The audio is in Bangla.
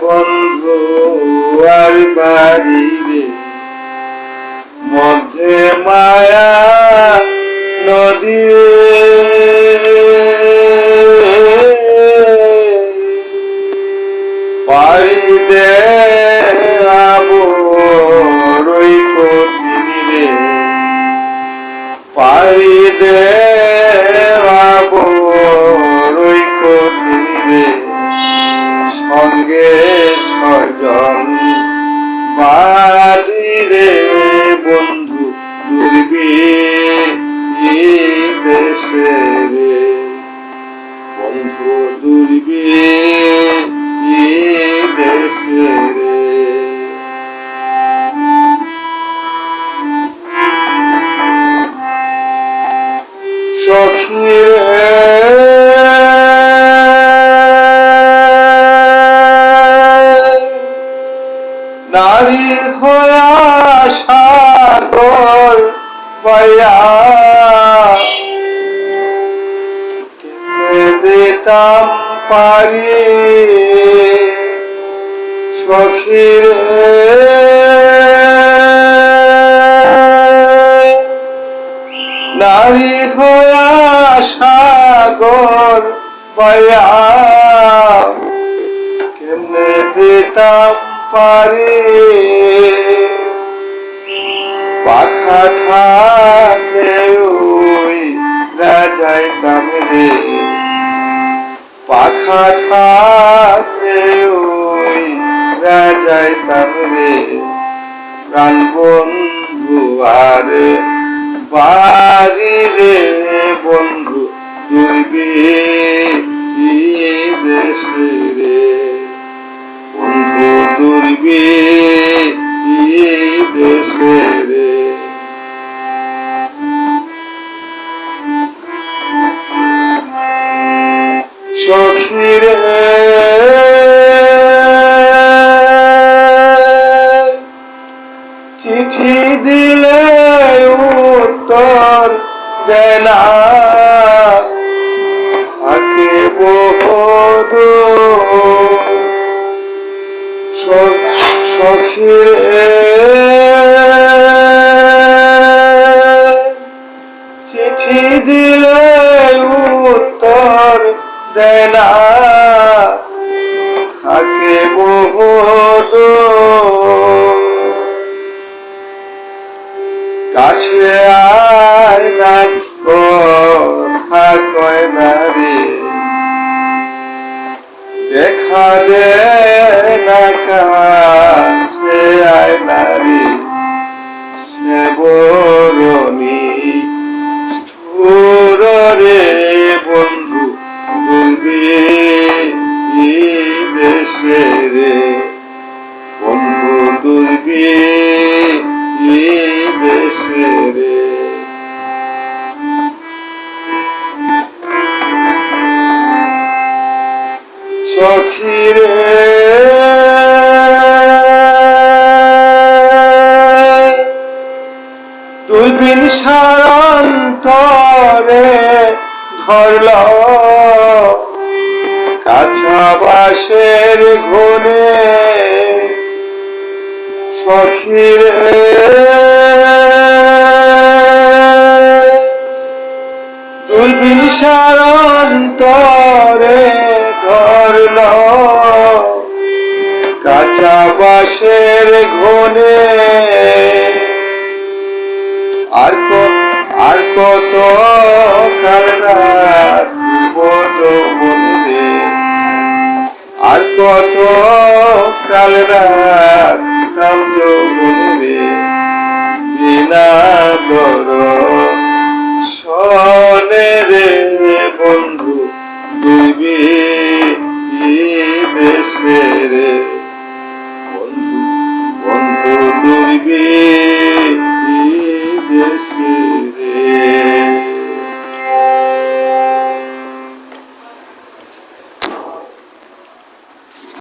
বন্ধু আর বাড়িরে মধ্যে মায়া নদী পারিতে আবরই কঠিনে পারিতে আবরই কঠিনে সঙ্গে জন বাদিরে বন্ধু দুর্বি দেশে রে বন্ধু দুর্বি দেশে রে নারী হয়া সাগর পারি সখীর নারী হয়া সাগর বয়া কেমনে দিতাম পারি। পাখা থাকলে ওই যাইতাম রে পাখা থাকলে ওই যাইতাম রে প্রাণ বন্ধু আর বাড়ি রে বন্ধু দুর্গে উত্তর দেনা। থাকে বহু সখীরে চিঠি দিলে উত্তর দেনা। থাকে বহু কাছে আয় না কথা কয় না দেখা দে না দেশে রে সখীরে। দুর্বিন সারান্তরে ধরল কাছা বাসের ঘুরে। সখীরে। দুর্বিন সারান্তরে ধরল। কাঁচা বাসের ঘনে আর আর কত আর কত কাল যৌবনে বিনা দর